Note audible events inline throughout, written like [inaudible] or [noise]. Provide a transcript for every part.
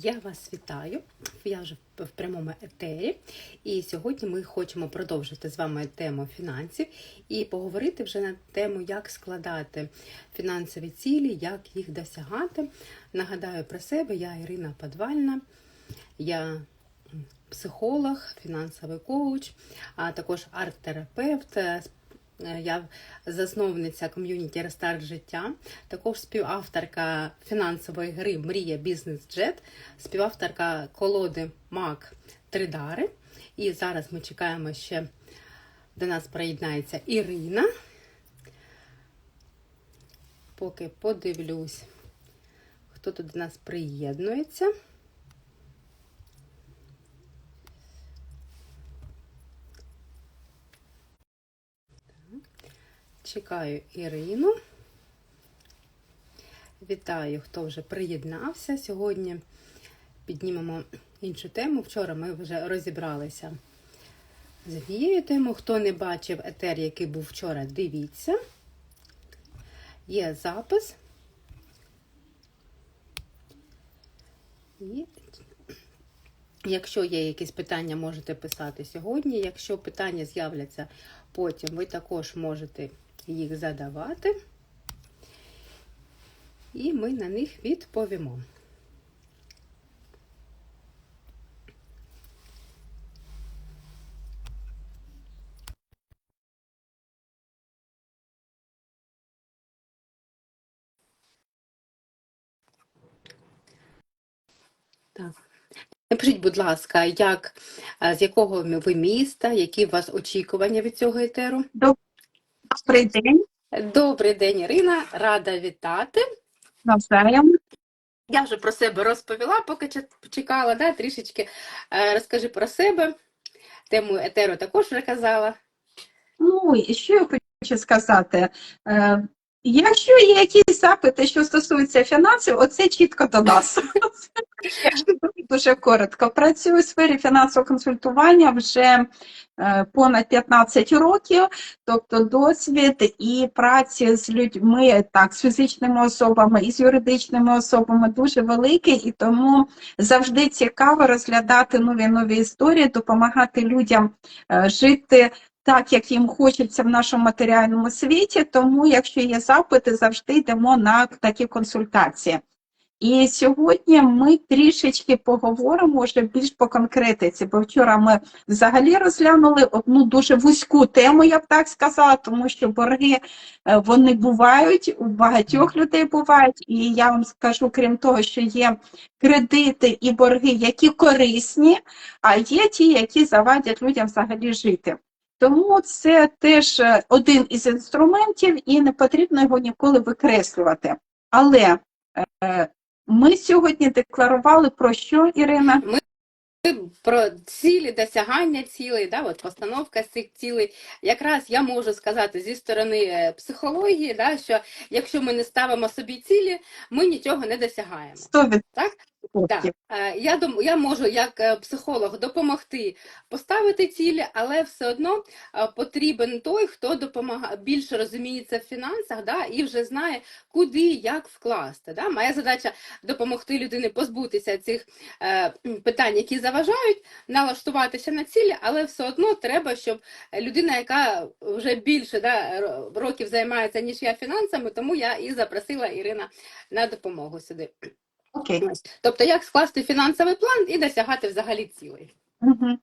Я вас вітаю. Я вже в прямому етері. І сьогодні ми хочемо продовжити з вами тему фінансів і поговорити вже на тему, як складати фінансові цілі, як їх досягати. Нагадаю про себе, я Ірина Подвальна, я психолог, фінансовий коуч, а також арт-терапевт. Е, Я засновниця ком'юніті Рестарт життя, також співавторка фінансової гри Мрія Бізнес Джет, співавторка колоди Мак Тридари. І зараз ми чекаємо ще до нас приєднається Ірина. Поки подивлюсь, хто тут до нас приєднується. Чекаю Ірину. Вітаю, хто вже приєднався. Сьогодні піднімемо іншу тему. Вчора ми вже розібралися з однією темою. Хто не бачив етер, який був вчора, дивіться. Є запис. І Якщо є якісь питання, можете писати сьогодні. Якщо питання з'являться потім, ви також можете їх задавати, і ми на них відповімо. Так. Напишіть, будь ласка, як, е, з якого ви міста, які у вас очікування від цього етеру? Добрий день, Добрий день, Ірина, рада вітати. навзаєм. Я вже про себе розповіла, поки чекала, да, трішечки. Е, Розкажи про себе. Тему етеру також вже казала. Ну, і що я хочу сказати? Якщо є якісь запити, що стосуються фінансів, оце чітко до нас. [laughs] Дуже коротко. Працюю у сфері фінансового консультування вже е, понад 15 років, тобто досвід і праці з людьми, так, з фізичними особами і з юридичними особами дуже великий, і тому завжди цікаво розглядати нові нові історії, допомагати людям е, жити так, як їм хочеться в нашому матеріальному світі. Тому, якщо є запити, завжди йдемо на такі консультації. І сьогодні ми трішечки поговоримо вже більш по конкретиці, бо вчора ми взагалі розглянули одну дуже вузьку тему, я б так сказала, тому що борги е, вони бувають, у багатьох людей бувають, і я вам скажу, крім того, що є кредити і борги, які корисні, а є ті, які завадять людям взагалі жити. Тому це теж е, один із інструментів, і не потрібно його ніколи викреслювати. Але е, ми сьогодні декларували про що, Ірина? Ми Про цілі, досягання цілей, да, от постановка цих цілей. Якраз я можу сказати зі сторони е, психології, да, що якщо ми не ставимо собі цілі, ми нічого не досягаємо. 100%. Так? Так, е, я дум, я можу як е, психолог допомогти поставити цілі, але все одно е, потрібен той, хто допомагає більше розуміється в фінансах, да, і вже знає, куди як вкласти. Да. Моя задача допомогти людині позбутися цих е, питань, які заважають, налаштуватися на цілі, але все одно треба, щоб людина, яка вже більше да, років займається ніж я фінансами, тому я і запросила Ірина на допомогу сюди. Окей. Тобто, як скласти фінансовий план і досягати взагалі цілей. Угу.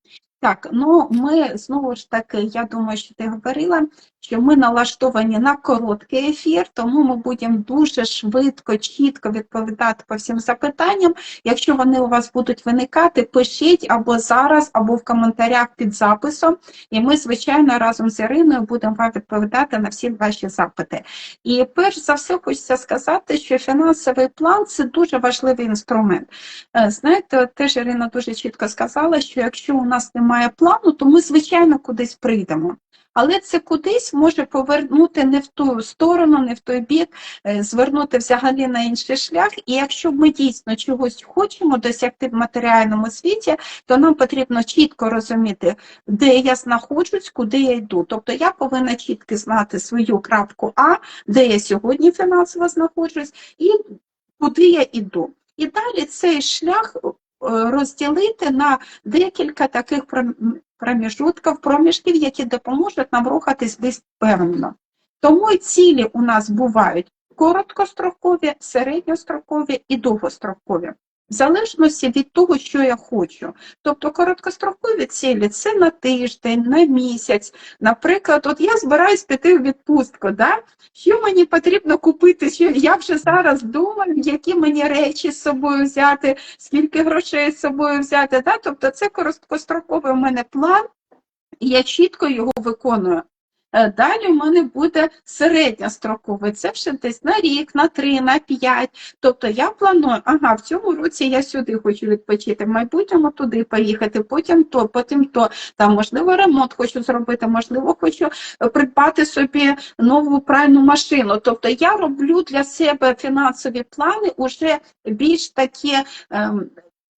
Так, ну ми знову ж таки, я думаю, що ти говорила, що ми налаштовані на короткий ефір, тому ми будемо дуже швидко, чітко відповідати по всім запитанням. Якщо вони у вас будуть виникати, пишіть або зараз, або в коментарях під записом, і ми, звичайно, разом з Іриною будемо вам відповідати на всі ваші запити. І перш за все, хочеться сказати, що фінансовий план це дуже важливий інструмент. Е, Знаєте, теж Ірина дуже чітко сказала, що якщо у нас немає плану, то ми, звичайно, кудись прийдемо. Але це кудись може повернути не в ту сторону, не в той бік, е, звернути взагалі на інший шлях. І якщо ми дійсно чогось хочемо досягти в матеріальному світі, то нам потрібно чітко розуміти, де я знаходжусь, куди я йду. Тобто я повинна чітко знати свою крапку А, де я сьогодні фінансово знаходжусь, і куди я йду. І далі цей шлях розділити на декілька таких пром- проміжутків, проміжків, які допоможуть нам рухатись десь певно. Тому цілі у нас бувають короткострокові, середньострокові і довгострокові. В залежності від того, що я хочу. Тобто короткострокові цілі це на тиждень, на місяць. Наприклад, от я збираюсь піти в відпустку, да? що мені потрібно купити, що я вже зараз думаю, які мені речі з собою взяти, скільки грошей з собою взяти. Да? Тобто це короткостроковий у мене план, і я чітко його виконую. Е, Далі у мене буде середньостроковий, це вже десь на рік, на три, на п'ять. Тобто я планую, ага, в цьому році я сюди хочу відпочити, в майбутньому туди поїхати, потім то, потім то. Там, можливо, ремонт хочу зробити, можливо, хочу е, придбати собі нову пральну машину. Тобто я роблю для себе фінансові плани уже більш такі ем,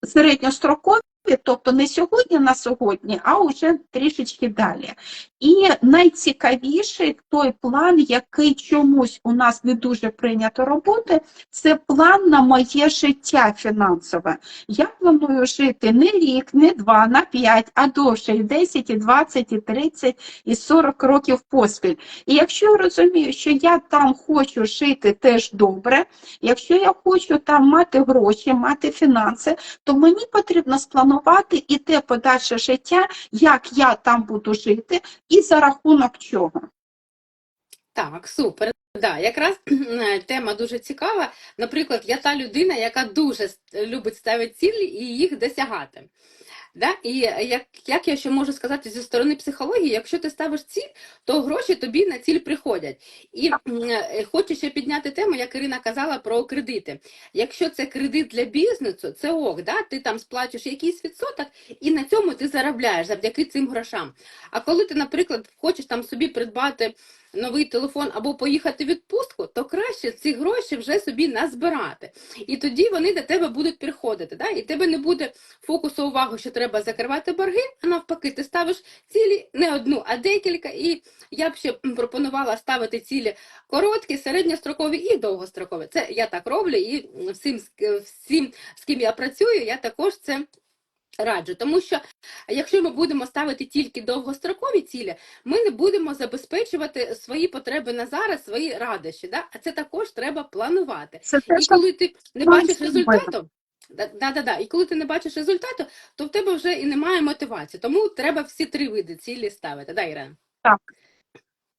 середньострокові. Тобто не сьогодні на сьогодні, а вже трішечки далі. І найцікавіший той план, який чомусь у нас не дуже прийнято робити, це план на моє життя фінансове. Я планую жити не рік, не два, на п'ять, а довше, і 10, і 20, і 30, і 40 років поспіль. І якщо я розумію, що я там хочу жити теж добре, якщо я хочу там мати гроші, мати фінанси, то мені потрібно спланувати і те подальше життя, як я там буду жити, і за рахунок чого. Так, супер. Да, якраз [clears throat] тема дуже цікава. Наприклад, я та людина, яка дуже любить ставити цілі і їх досягати. Да? І як, як я ще можу сказати зі сторони психології, якщо ти ставиш ціль, то гроші тобі на ціль приходять. І е, хочу ще підняти тему, як Ірина казала про кредити. Якщо це кредит для бізнесу, це ок, да? ти там сплачуєш якийсь відсоток, і на цьому ти заробляєш завдяки цим грошам. А коли ти, наприклад, хочеш там собі придбати новий телефон або поїхати в відпустку, то краще ці гроші вже собі назбирати. І тоді вони до тебе будуть приходити. Да? І тебе не буде фокусу уваги, що треба закривати борги, а навпаки, ти ставиш цілі не одну, а декілька. І я б ще пропонувала ставити цілі короткі, середньострокові і довгострокові. Це я так роблю, і всім, всім, з ким я працюю, я також це. Раджу, тому що якщо ми будемо ставити тільки довгострокові цілі, ми не будемо забезпечувати свої потреби на зараз, свої радощі. Да? А це також треба планувати. Це І коли ти не бачиш результату, да, да, да, да. І коли ти не бачиш результату, то в тебе вже і немає мотивації. Тому треба всі три види цілі ставити. Да, Ірина?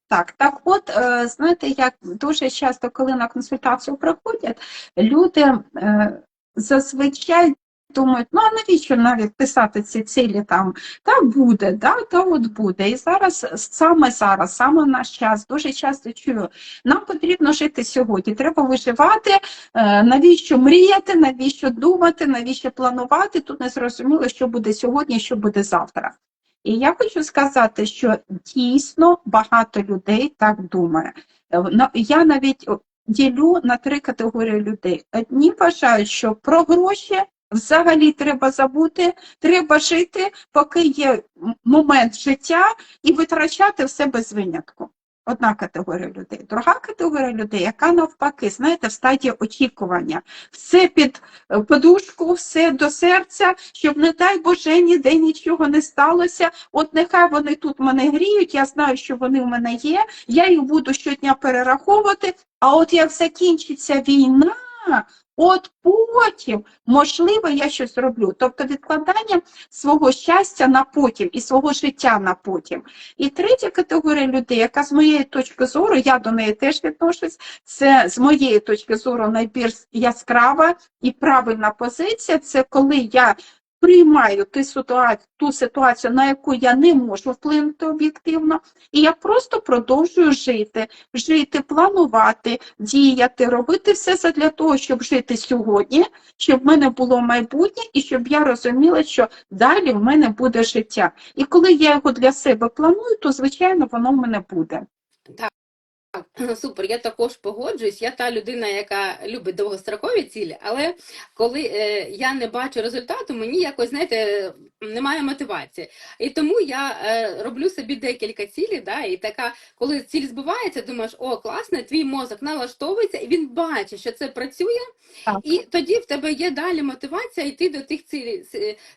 Так, так от, е, знаєте, як дуже часто, коли на консультацію приходять, люди е, зазвичай думають, ну а навіщо навіть писати ці цілі там, та буде, да, та от буде. І зараз, саме зараз, саме наш час, дуже часто чую, нам потрібно жити сьогодні, треба виживати, е, навіщо мріяти, навіщо думати, навіщо планувати, тут не зрозуміло, що буде сьогодні, що буде завтра. І я хочу сказати, що дійсно багато людей так думає. Е, Я навіть ділю на три категорії людей. Одні вважають, що про гроші взагалі треба забути, треба жити, поки є момент життя, і витрачати все без винятку. Одна категорія людей. Друга категорія людей, яка навпаки, знаєте, в стадії очікування. Все під е, подушку, все до серця, щоб, не дай Боже, ніде нічого не сталося. От нехай вони тут мене гріють, я знаю, що вони в мене є, я їх буду щодня перераховувати, а от як закінчиться війна, от потім, можливо, я щось роблю. Тобто відкладання свого щастя на потім і свого життя на потім. І третя категорія людей, яка з моєї точки зору, я до неї теж відношусь, це з моєї точки зору найбільш яскрава і правильна позиція, це коли я приймаю ту ситуацію, ту ситуацію, на яку я не можу вплинути об'єктивно, і я просто продовжую жити, жити, планувати, діяти, робити все для того, щоб жити сьогодні, щоб в мене було майбутнє, і щоб я розуміла, що далі в мене буде життя. І коли я його для себе планую, то звичайно воно в мене буде. [laughs] Супер, я також погоджуюсь. Я та людина, яка любить довгострокові цілі, але коли е, я не бачу результату, мені якось, знаєте, немає мотивації. І тому я е, роблю собі декілька цілей, да, і така, коли ціль збувається, думаєш, о, класно, твій мозок налаштовується, і він бачить, що це працює, Так. і тоді в тебе є далі мотивація йти до тих цілей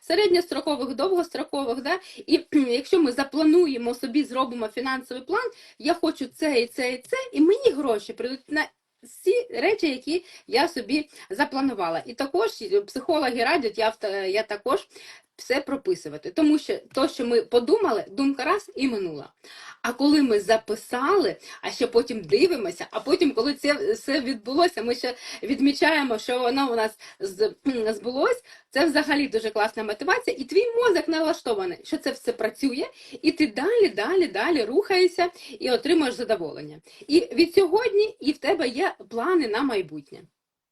середньострокових, довгострокових. Да? І [clears throat] якщо ми заплануємо собі, зробимо фінансовий план, я хочу це і це і це, і мені гроші прийдуть на всі речі, які я собі запланувала. І також психологи радять, я, я також все прописувати. Тому що то, що ми подумали, думка раз і минула. А коли ми записали, а ще потім дивимося, а потім, коли це все відбулося, ми ще відмічаємо, що воно у нас збулось, це взагалі дуже класна мотивація, і твій мозок налаштований, що це все працює, і ти далі, далі, далі рухаєшся і отримуєш задоволення. І від сьогодні і в тебе є плани на майбутнє.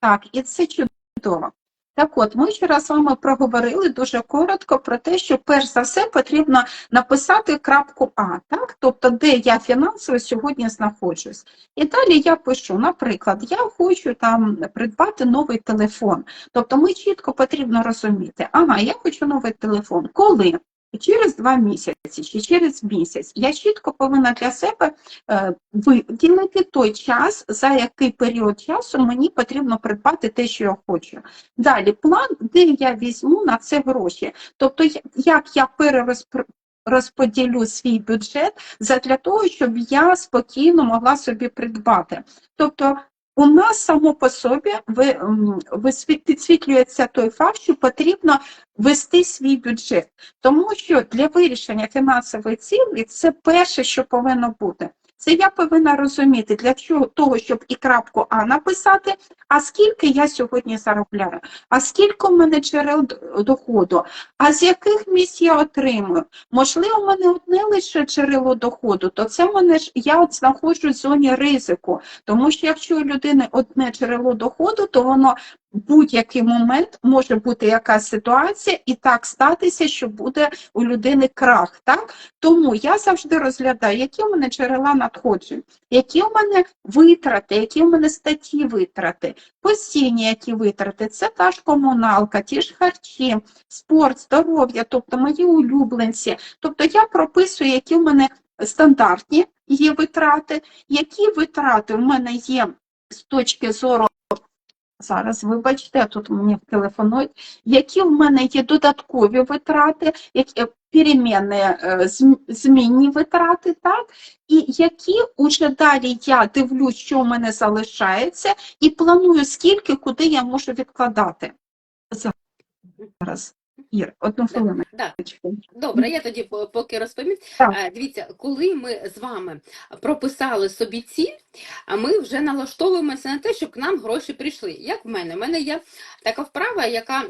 Так, і це чудово. Так от, ми вчора з вами проговорили дуже коротко про те, що перш за все потрібно написати крапку А, так? Тобто, де я фінансово сьогодні знаходжусь. І далі я пишу, наприклад, я хочу там придбати новий телефон. Тобто ми чітко потрібно розуміти, ага, я хочу новий телефон. Коли? Через два місяці чи через місяць я чітко повинна для себе е, виділити той час, за який період часу мені потрібно придбати те, що я хочу. Далі план, де я візьму на це гроші. Тобто, як я перерозподілю свій бюджет для того, щоб я спокійно могла собі придбати. Тобто, у нас само по собі підсвітлюється той факт, що потрібно вести свій бюджет. Тому що для вирішення фінансової цілі це перше, що повинно бути. Це я повинна розуміти для того, щоб і крапку А написати, а скільки я сьогодні заробляю, а скільки в мене джерел доходу, а з яких місць я отримую. Можливо, в мене одне лише джерело доходу, то це мене ж я от знаходжусь в зоні ризику. Тому що якщо у людини одне джерело доходу, то воно будь-який момент може бути якась ситуація, і так статися, що буде у людини крах. Так? Тому я завжди розглядаю, які у мене джерела надходжень, які у мене витрати, які у мене статті витрати, постійні які витрати, це та ж комуналка, ті ж харчі, спорт, здоров'я, тобто мої улюбленці. Тобто я прописую, які в мене стандартні є витрати, які витрати в мене є з точки зору. Зараз, вибачте, тут мені телефонують, які в мене є додаткові витрати, які перемінні е, змінні витрати, так? І які уже далі я дивлюсь, що в мене залишається, і планую, скільки, куди я можу відкладати. Зараз, Ір, одну хвилину. Да. Добре, я тоді поки розповім. Так. Е, Дивіться, коли ми з вами прописали собі ціль, а ми вже налаштовуємося на те, щоб к нам гроші прийшли. Як в мене? У мене є така вправа, яка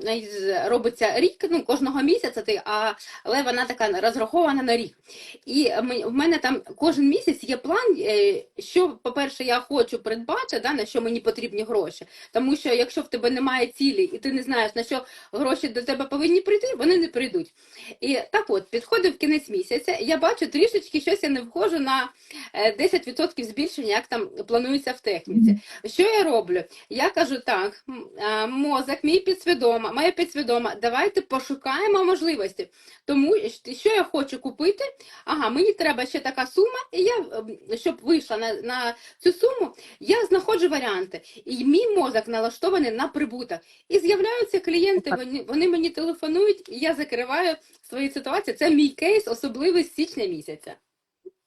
робиться рік, ну кожного місяця, ти, а, але вона така розрахована на рік. І в мене там кожен місяць є план, е, що, по-перше, я хочу придбати, да, на що мені потрібні гроші. Тому що якщо в тебе немає цілі, і ти не знаєш, на що гроші до тебе повинні прийти, вони не прийдуть. І так от, підходив кінець місяця, я бачу трішечки щось я не входжу на е, 10% збільшення, як там планується в техніці. Що я роблю? Я кажу так, мозок, мій підсвідома, моя підсвідома, давайте пошукаємо можливості. Тому що я хочу купити, ага, мені треба ще така сума, і я, ем, щоб вийшла на, на цю суму, я знаходжу варіанти. І мій мозок налаштований на прибуток. І з'являються клієнти, вони, вони мені телефонують, і я закриваю свої ситуації. Це мій кейс, особливий з січня місяця.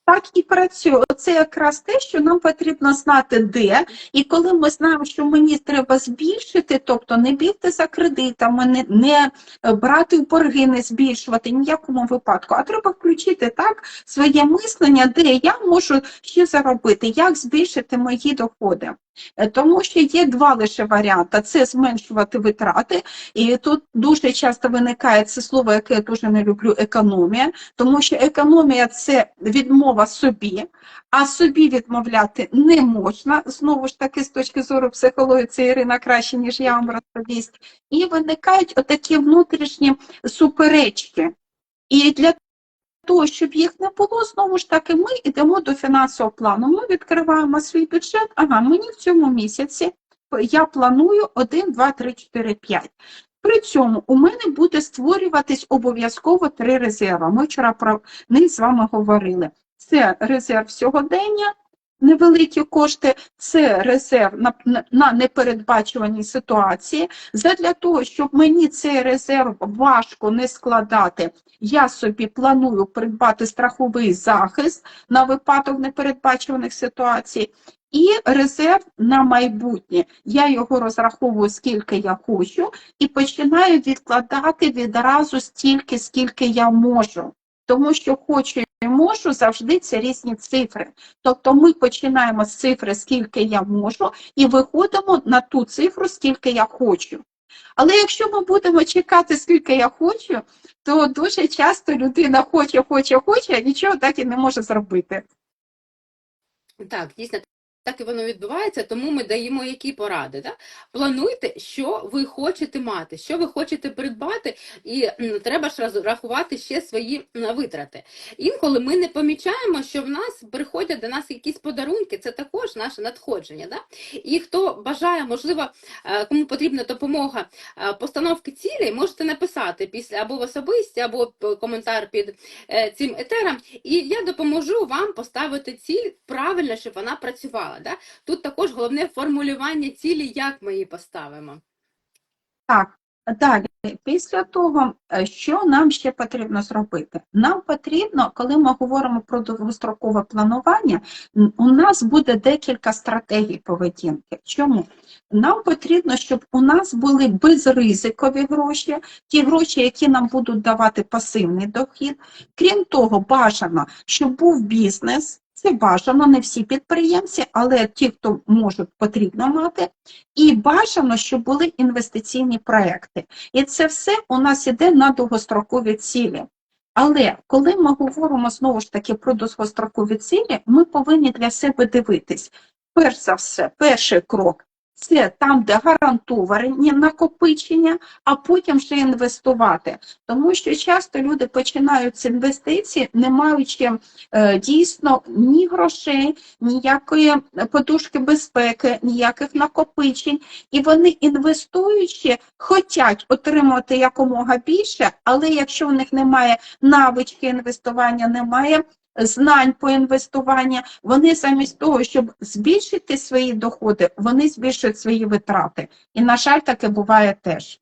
Так і працює. Це якраз те, що нам потрібно знати, де. І коли ми знаємо, що мені треба збільшити, тобто не бігти за кредитами, не, не брати в борги, не збільшувати ні в якому випадку, а треба включити так своє мислення, де я можу ще заробити, як збільшити мої доходи. Е, Тому що є два лише варіанти: це зменшувати витрати, і тут дуже часто виникає це слово, яке я дуже не люблю, економія, тому що економія це відмова собі, а собі відмовляти не можна. Знову ж таки, з точки зору психології, це Ірина краще, ніж я вам розповість. І виникають отакі внутрішні суперечки. І для того, щоб їх не було, знову ж таки, ми йдемо до фінансового плану. Ми відкриваємо свій бюджет. Ага, мені в цьому місяці я планую 1, 2, 3, 4, 5. При цьому у мене буде створюватись обов'язково три резерви. Ми вчора про них з вами говорили. Це резерв сьогодення, невеликі кошти, це резерв на, непередбачувані ситуації. Задля того, щоб мені цей резерв важко не складати, я собі планую придбати страховий захист на випадок непередбачуваних ситуацій. І резерв на майбутнє. Я його розраховую, скільки я хочу, і починаю відкладати відразу стільки, скільки я можу. Тому що хочу і можу завжди це різні цифри. Тобто ми починаємо з цифри, скільки я можу, і виходимо на ту цифру, скільки я хочу. Але якщо ми будемо чекати, скільки я хочу, то дуже часто людина хоче, хоче, хоче, а нічого так і не може зробити. Так, дійсно, так і воно відбувається, тому ми даємо які поради. Да? Плануйте, що ви хочете мати, що ви хочете придбати, і треба ж рахувати ще свої витрати. Інколи ми не помічаємо, що в нас приходять до нас якісь подарунки, це також наше надходження. Да? І хто бажає, можливо, е, кому потрібна допомога е, постановки цілей, можете написати після або в особисті, або коментар під е, цим етером, і я допоможу вам поставити ціль правильно, щоб вона працювала. Да? Тут також головне формулювання цілі, як ми її поставимо. Так, далі, після того, е, що нам ще потрібно зробити? Нам потрібно, коли ми говоримо про довгострокове планування, у нас буде декілька стратегій поведінки. Чому? Нам потрібно, щоб у нас були безризикові гроші, ті гроші, які нам будуть давати пасивний дохід. Крім того, бажано, щоб був бізнес. Це бажано, не всі підприємці, але ті, хто можуть, потрібно мати. І бажано, щоб були інвестиційні проекти. І це все у нас іде на довгострокові цілі. Але коли ми говоримо знову ж таки про довгострокові цілі, ми повинні для себе дивитись. Перш за все, перший крок це там, де гарантовані накопичення, а потім вже інвестувати. Тому що часто люди починають з інвестицій, не маючи е, дійсно ні грошей, ніякої подушки безпеки, ніяких накопичень, і вони інвестуючи, хочуть отримати якомога більше, але якщо в них немає навички інвестування, немає знань по інвестуванню, вони замість того, щоб збільшити свої доходи, вони збільшують свої витрати. І, на жаль, таке буває теж.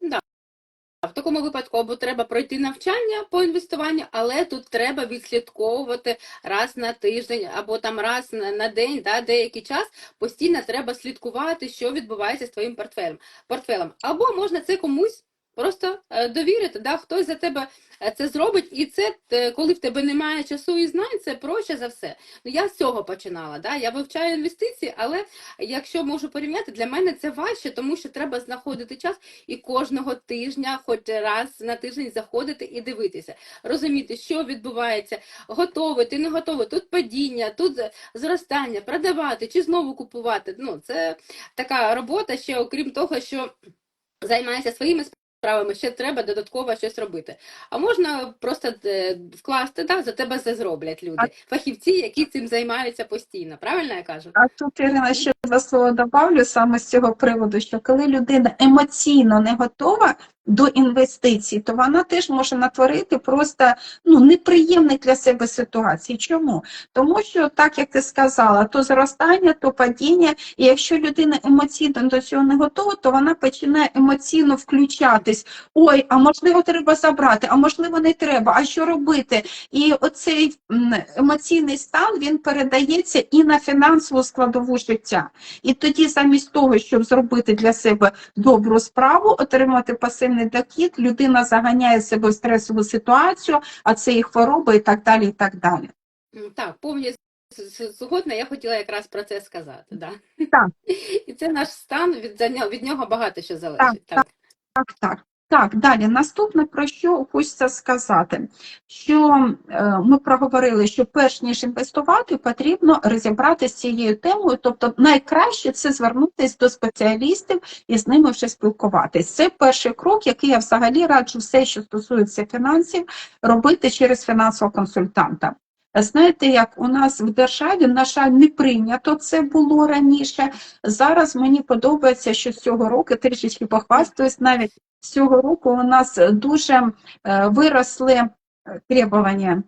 В такому випадку або треба пройти навчання по інвестуванню, але тут треба відслідковувати раз на тиждень або там раз на, день, да, деякий час постійно треба слідкувати, що відбувається з твоїм портфелем. портфелем. Або можна це комусь просто е, довірити, да, хтось за тебе е, це зробить, і це е, коли в тебе немає часу і знань, це проще за все. Ну я з цього починала. Да? Я вивчаю інвестиції, але якщо можу порівняти, для мене це важче, тому що треба знаходити час і кожного тижня, хоч раз на тиждень заходити і дивитися, розуміти, що відбувається, готовий, ти не готовий, тут падіння, тут зростання, продавати чи знову купувати. Ну, це така робота ще, окрім того, що займаєшся своїми справами, ще треба додатково щось робити. А можна просто е, вкласти, да, за тебе це зроблять люди, фахівці, які цим займаються постійно. Правильно я кажу? А тут я ще два слова добавлю саме з цього приводу, що коли людина емоційно не готова до інвестицій, то вона теж може натворити просто ну, неприємні для себе ситуації. Чому? Тому що, так як ти сказала, то зростання, то падіння, і якщо людина емоційно до цього не готова, то вона починає емоційно включатись. Ой, а можливо, треба забрати, а можливо, не треба, а що робити? І оцей емоційний стан він передається і на фінансову складову життя. І тоді, замість того, щоб зробити для себе добру справу, отримати пасивний дохід, людина заганяє себе в стресову ситуацію, а це і хвороба, і так далі. І так далі. Так, повністю згодна, я хотіла якраз про це сказати. Да. Так. [laughs] І це наш стан, від, від нього багато що залежить. Так. Так, так. Так, далі. Наступне, про що хочеться сказати, що е, ми проговорили, що перш ніж інвестувати, потрібно розібратися з цією темою. Тобто, найкраще це звернутися до спеціалістів і з ними вже спілкуватись. Це перший крок, який я взагалі раджу все, що стосується фінансів, робити через фінансового консультанта. Знаєте, як у нас в державі, на жаль, не прийнято це було раніше. Зараз мені подобається, що з цього року трішечки похвастаюсь, навіть цього року у нас дуже е, виросли е, требування.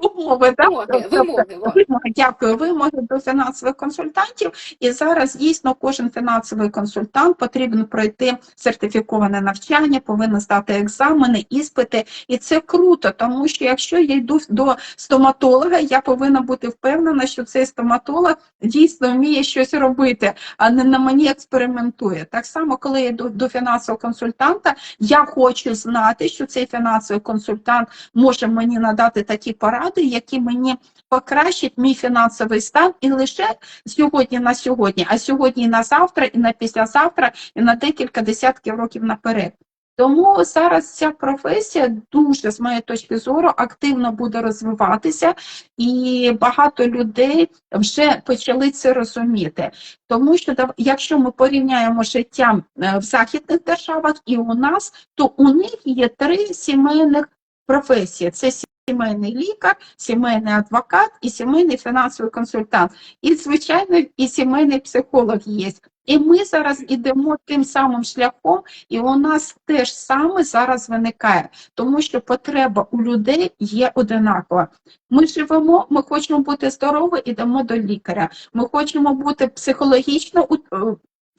Умови, да? Вимоги, вимоги. Вимоги, дякую, вимоги до фінансових консультантів. І зараз дійсно кожен фінансовий консультант потрібен пройти сертифіковане навчання, повинен здати екзамени, іспити. І це круто, тому що якщо я йду до стоматолога, я повинна бути впевнена, що цей стоматолог дійсно вміє щось робити, а не на мені експериментує. Так само, коли я йду до фінансового консультанта, я хочу знати, що цей фінансовий консультант може мені надати такі поради, які мені покращать мій фінансовий стан і лише сьогодні на сьогодні, а сьогодні на завтра, і на післязавтра, і на декілька десятків років наперед. Тому зараз ця професія дуже, з моєї точки зору, активно буде розвиватися, і багато людей вже почали це розуміти. Тому що якщо ми порівняємо життя е, в західних державах і у нас, то у них є три сімейних професії: це сімейний лікар, сімейний адвокат і сімейний фінансовий консультант. І, звичайно, і сімейний психолог є. І ми зараз ідемо тим самим шляхом, і у нас теж саме зараз виникає, тому що потреба у людей є одинакова. Ми живемо, ми хочемо бути здорові, ідемо до лікаря. Ми хочемо бути психологічно у- е,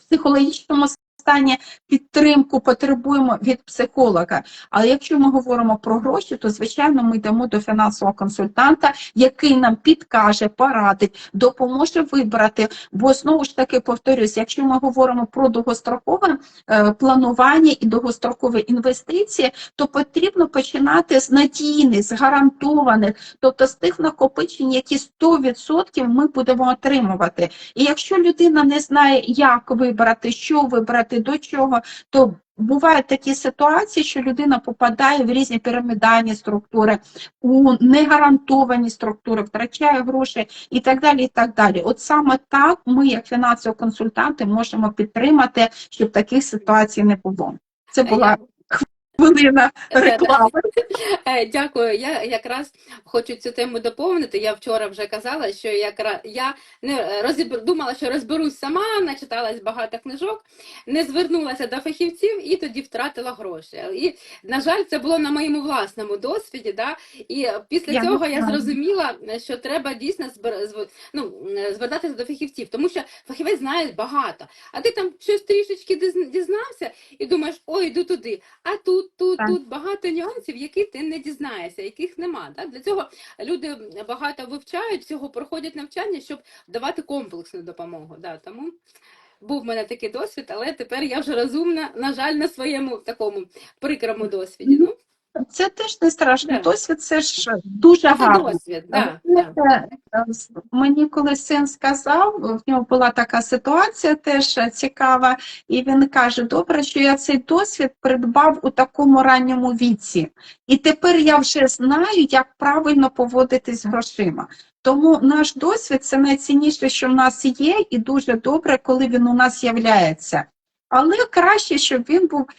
психологічному стані підтримку потребуємо від психолога. Але якщо ми говоримо про гроші, то звичайно ми йдемо до фінансового консультанта, який нам підкаже, порадить, допоможе вибрати. Бо знову ж таки повторюсь, якщо ми говоримо про довгострокове е, планування і довгострокові інвестиції, то потрібно починати з надійних, з гарантованих, тобто з тих накопичень, які 100% ми будемо отримувати. І якщо людина не знає, як вибрати, що вибрати, до чого, то бувають такі ситуації, що людина попадає в різні пірамідальні структури, у негарантовані структури, втрачає гроші і так далі. І так далі. От саме так ми, як фінансові консультанти, можемо підтримати, щоб таких ситуацій не було. Це була хвилина реклами. Е, Дякую. Я якраз хочу цю тему доповнити. Я вчора вже казала, що якраз я не розібр... думала, що розберусь сама, начиталась багато книжок, не звернулася до фахівців і тоді втратила гроші. І, на жаль, це було на моєму власному досвіді. Да? І після Я цього я зрозуміла, що треба дійсно збер... ну, звертатися до фахівців, тому що фахівець знає багато. А ти там щось трішечки дізнався і думаєш, ой, йду туди. А тут, тут, Так. тут багато нюансів, які ти не дізнаєшся, яких нема. Так? Для цього люди багато вивчають, всього проходять навчання, щоб давати комплексну допомогу. Да? Тому був в мене такий досвід, але тепер я вже розумна, на жаль, на своєму такому прикрому досвіді. Ну, Це теж не страшний Да. досвід, це ж дуже це гарно. досвід. Да, да. знаєте, е, Мені колись син сказав, в нього була така ситуація теж е, цікава, і він каже: добре, що я цей досвід придбав у такому ранньому віці, і тепер я вже знаю, як правильно поводитись з грошима. Тому наш досвід це найцінніше, що в нас є, і дуже добре, коли він у нас з'являється. Але краще, щоб він був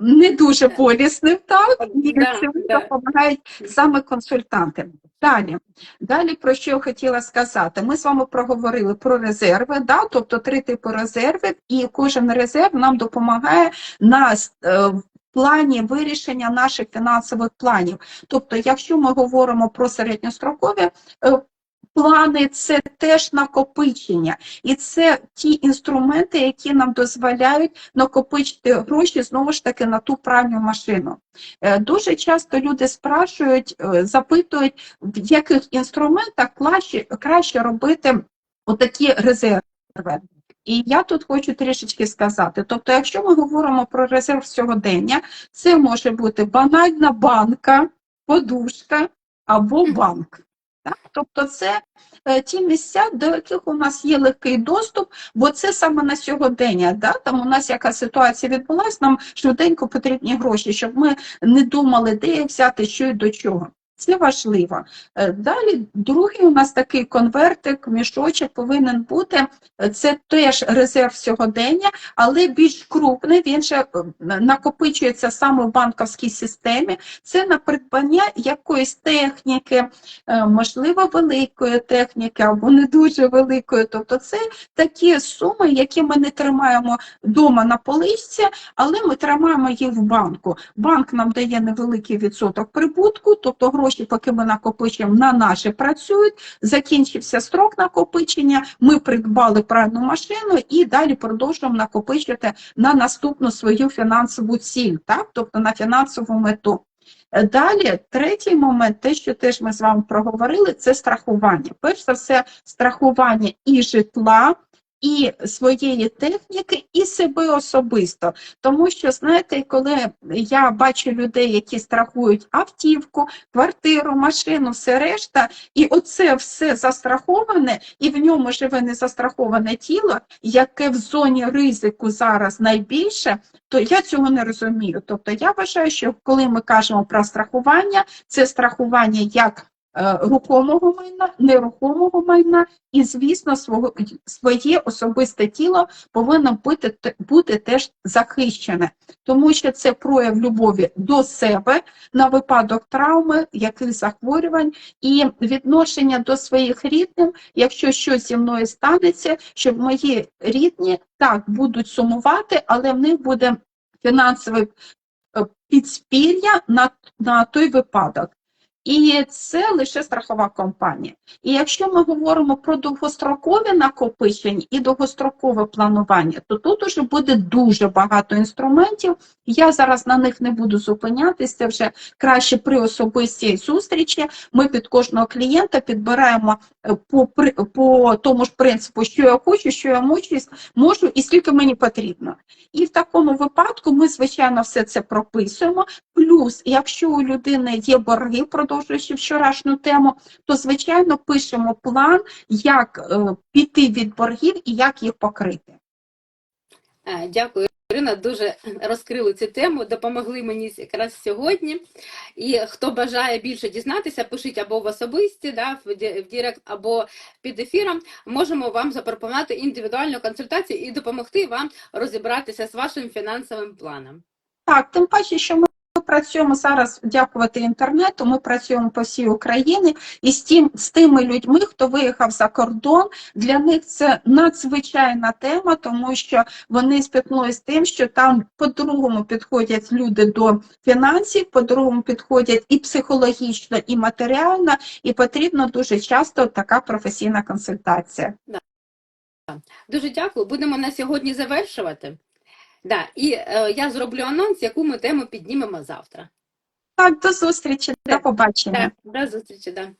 не дуже болісним, так? І цим допомагають саме консультанти. Далі. Далі про що я хотіла сказати? Ми з вами проговорили про резерви, да? тобто три типи резервів, і кожен резерв нам допомагає на е, плані вирішення наших фінансових планів. Тобто, якщо ми говоримо про середньострокові е, плани, це теж накопичення, і це ті інструменти, які нам дозволяють накопичити гроші знову ж таки на ту пральню машину. Е, Дуже часто люди спрашують, е, запитують, в яких інструментах краще, краще робити отакі резерви. І я тут хочу трішечки сказати. Тобто, якщо ми говоримо про резерв сьогодення, це може бути банальна банка, подушка або банк. Так? Тобто це е, ті місця, до яких у нас є легкий доступ, бо це саме на сьогодення. Да? Там у нас яка ситуація відбулась, нам швиденько потрібні гроші, щоб ми не думали, де їх взяти, що і до чого. Це важливо. Е, Далі другий у нас такий конвертик, мішочок повинен бути. Е, Це теж резерв сьогодення, але більш крупний, він же е, накопичується саме в банківській системі. Це на придбання якоїсь техніки, можливо, великої техніки або не дуже великої. Тобто це такі суми, які ми не тримаємо вдома на поличці, але ми тримаємо їх в банку. Банк нам дає невеликий відсоток прибутку, тобто гроші, поки ми накопичуємо, на наші працюють. Закінчився строк накопичення, ми придбали пральну машину і далі продовжуємо накопичувати на наступну свою фінансову ціль, так? тобто на фінансову мету. Далі, третій момент, те, що теж ми з вами проговорили, це страхування. Перш за все, страхування і житла, і своєї техніки, і себе особисто. Тому що, знаєте, коли я бачу людей, які страхують автівку, квартиру, машину, все решта, і оце все застраховане, і в ньому живе незастраховане тіло, яке в зоні ризику зараз найбільше, то я цього не розумію. Тобто я вважаю, що коли ми кажемо про страхування, це страхування як рухомого майна, нерухомого майна, і, звісно, свого, своє особисте тіло повинно бути, бути теж захищене, тому що це прояв любові до себе на випадок травми, яких захворювань, і відношення до своїх рідних, якщо щось зі мною станеться, щоб мої рідні так будуть сумувати, але в них буде фінансове е, підспір'я на, на той випадок. І це лише страхова компанія. І якщо ми говоримо про довгострокові накопичення і довгострокове планування, то тут уже буде дуже багато інструментів. Я зараз на них не буду зупинятися, це вже краще при особистій зустрічі. Ми під кожного клієнта підбираємо е, по, по тому ж принципу, що я хочу, що я мучусь, можу і скільки мені потрібно. І в такому випадку ми, звичайно, все це прописуємо. Плюс, якщо у людини є борги, продовжуючи вчорашню тему, то звичайно пишемо план, як е, піти від боргів і як їх покрити. Е, Дякую, Ірина. Дуже розкрили цю тему, допомогли мені якраз сьогодні. І хто бажає більше дізнатися, пишіть або в особисті, да, в Дірект, або під ефіром. Можемо вам запропонувати індивідуальну консультацію і допомогти вам розібратися з вашим фінансовим планом. Так, тим паче, що ми працюємо зараз, дякувати інтернету, ми працюємо по всій Україні і з, тим, з тими людьми, хто виїхав за кордон, для них це надзвичайна тема, тому що вони спіткнулися з тим, що там по-другому підходять люди до фінансів, по-другому підходять і психологічно, і матеріально, і потрібна дуже часто така професійна консультація. Дуже дякую. Будемо на сьогодні завершувати. Да, і е, я зроблю анонс, яку ми тему піднімемо завтра. Так, до зустрічі, до побачення. Так, до зустрічі, да.